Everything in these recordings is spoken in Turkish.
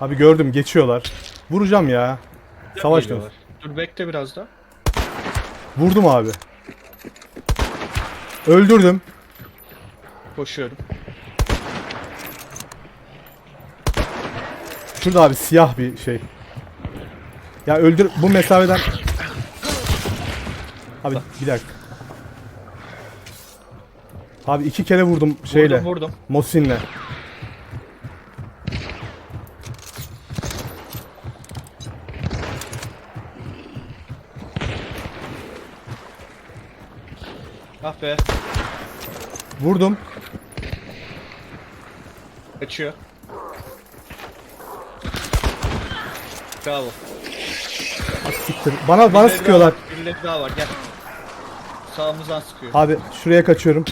Abi gördüm geçiyorlar. Vuracağım ya. Savaş dön. Geliyorlar. Dur bekle biraz da. Vurdum abi. Öldürdüm. Koşuyorum. Şurada abi siyah bir şey. Ya öldür bu mesafeden. Abi bir dakika. Abi iki kere vurdum şeyle. Vurdum vurdum. Mosin'le. Ah be. Vurdum. Kaçıyor. Bravo. Siktir. Bana bana Birileri sıkıyorlar. daha var, Birileri daha var gel. Sağımızdan sıkıyor. Abi şuraya kaçıyorum.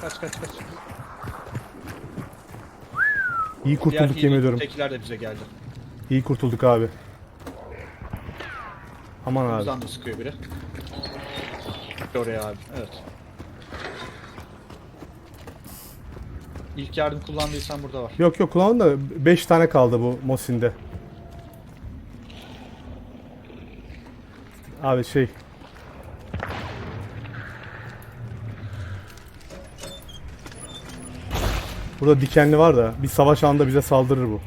Kaç kaç kaç. İyi kurtulduk yemin ediyorum. Tekiler de bize geldi. İyi kurtulduk abi. Aman abi. Bizden de sıkıyor biri. Oraya abi. Evet. İlk yardım kullandıysan burada var. Yok yok kullandım da 5 tane kaldı bu Mosin'de. Abi şey. Burada dikenli var da bir savaş anında bize saldırır bu.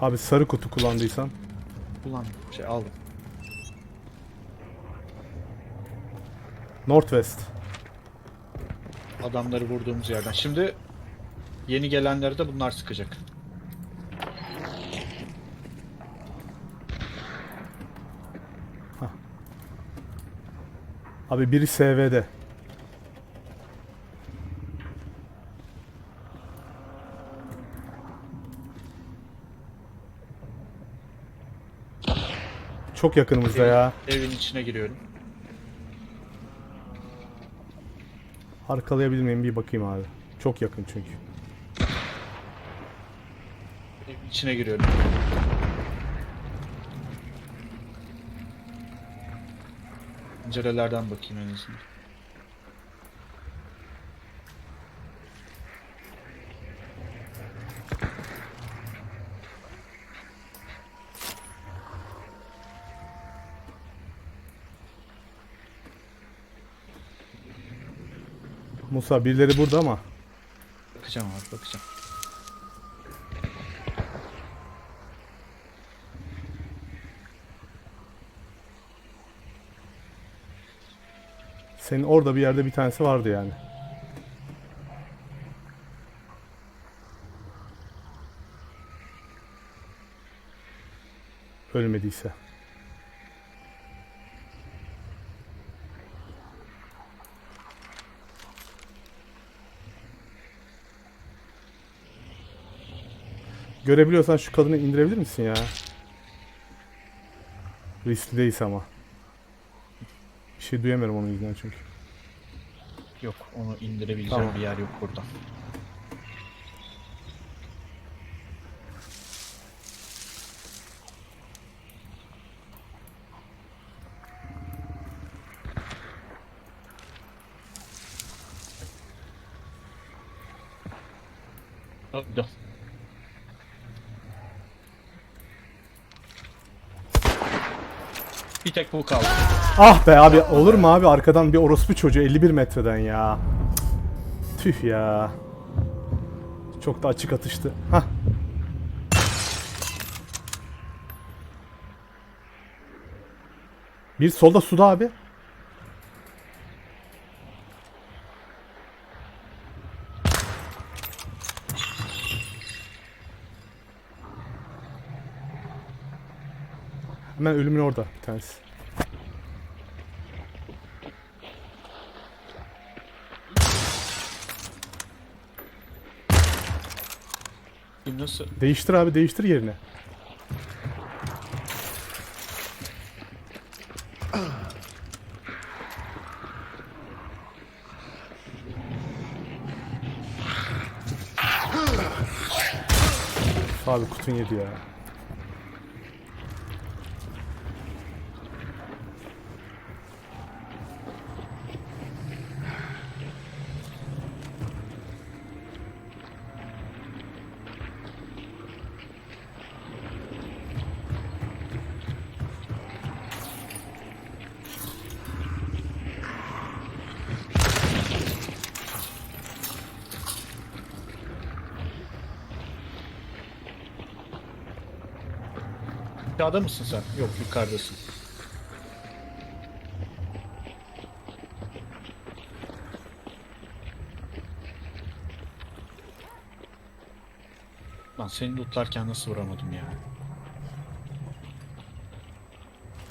Abi sarı kutu kullandıysan. Kullan. Şey aldım. Northwest. Adamları vurduğumuz yerden. Şimdi yeni gelenleri de bunlar sıkacak. Abi biri SV'de. Çok yakınımızda ya. Evin içine giriyorum. Arkalayabilir miyim bir bakayım abi. Çok yakın çünkü. Evin içine giriyorum. Pencerelerden bakayım en azından. Musa birileri burada ama. Bakacağım abi bakacağım. Senin orada bir yerde bir tanesi vardı yani. Ölmediyse. Görebiliyorsan şu kadını indirebilir misin ya? Riskli değilse ama. Bir şey duyamıyorum onun yüzünden çünkü. Yok onu indirebileceğim Tamam. bir yer yok burada. Öldü. Bir tek bu kaldı. Ah be abi olur mu abi arkadan bir orospu çocuğu 51 metreden ya. Tüh ya. Çok da açık atıştı. Hah. Bir solda suda abi. Hemen ölümün orada bir tanesi. Nasıl? Değiştir abi değiştir yerine. abi kutun yedi ya. Aşağıda mısın sen? Yok yukarıdasın. Lan seni lootlarken nasıl vuramadım ya?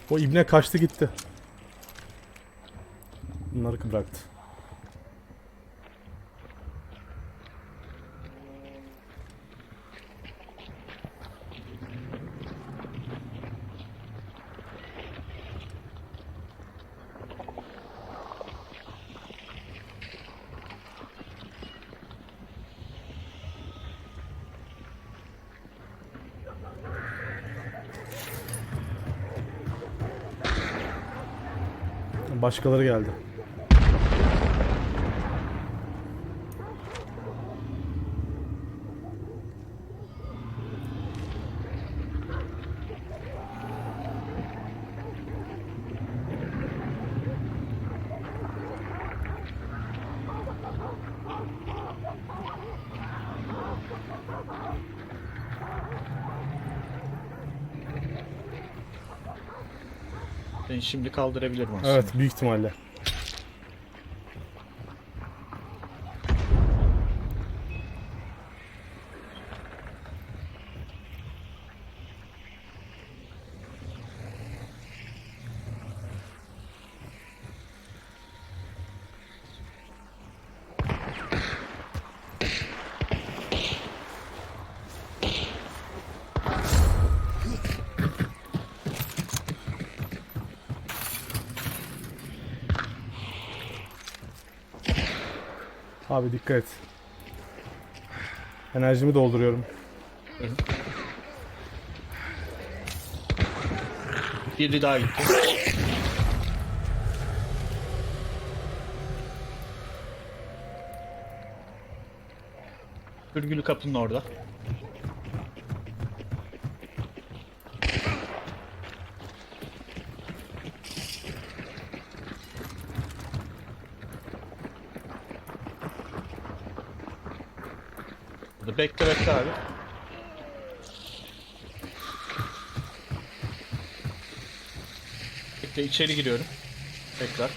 O ibne kaçtı gitti. Bunları bıraktı. Başkaları geldi. Seni şimdi kaldırabilirim aslında. Evet büyük ihtimalle. Abi dikkat et. Enerjimi dolduruyorum. Biri daha gitti. Hürgülü kapının orada. Burada bekle bekle abi. Bekle içeri giriyorum. Tekrar.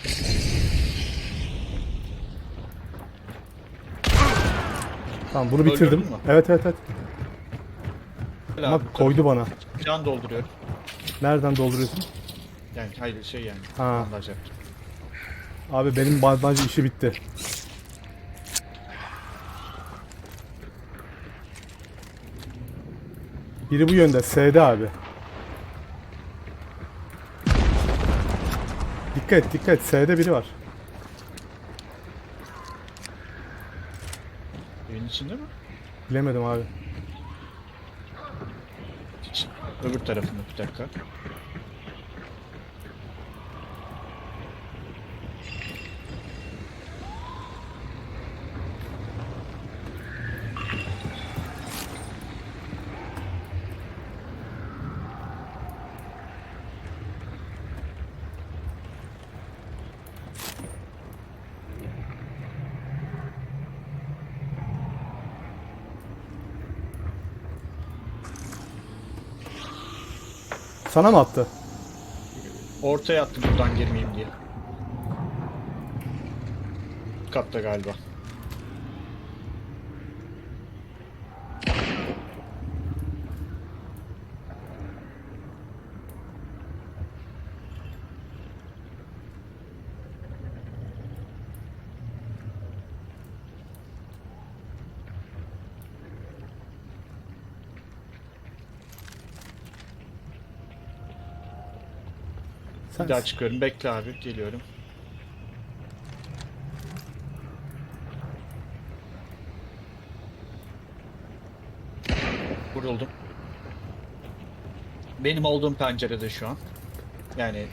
Tamam bunu Öldürdün bitirdim. mü? Evet evet evet. Gel Ama abi, koydu bana. Can dolduruyorum. Nereden dolduruyorsun? Yani hayır şey yani. Ha. bandaj. Abi benim bandaj işi bitti. Biri bu yönde. S'de abi. Dikkat dikkat. S'de biri var. Evin içinde mi? Bilemedim abi. Öbür tarafında bir dakika. Sana mı attı? Ortaya attım buradan girmeyeyim diye. Katta galiba. Sen Bir daha çıkıyorum. Bekle abi. Geliyorum. Vuruldum. Benim olduğum pencerede şu an. Yani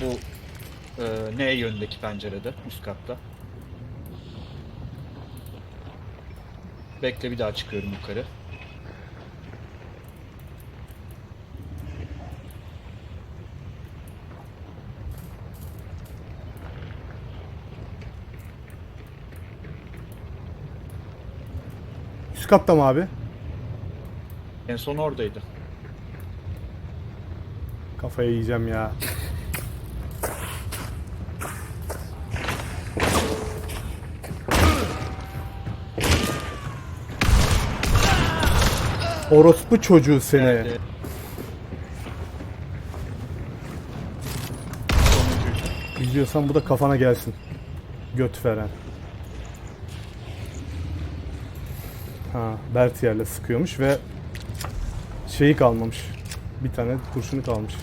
bu e, N yönündeki pencerede üst katta. Bekle bir daha çıkıyorum yukarı. Üst katta mı abi? En son oradaydı. Kafaya yiyeceğim ya. Orospu çocuğu seni. Nerede? İzliyorsan bu da kafana gelsin. Göt veren. Ha, Bertier'le sıkıyormuş ve şeyi kalmamış. Bir tane kurşunu kalmış.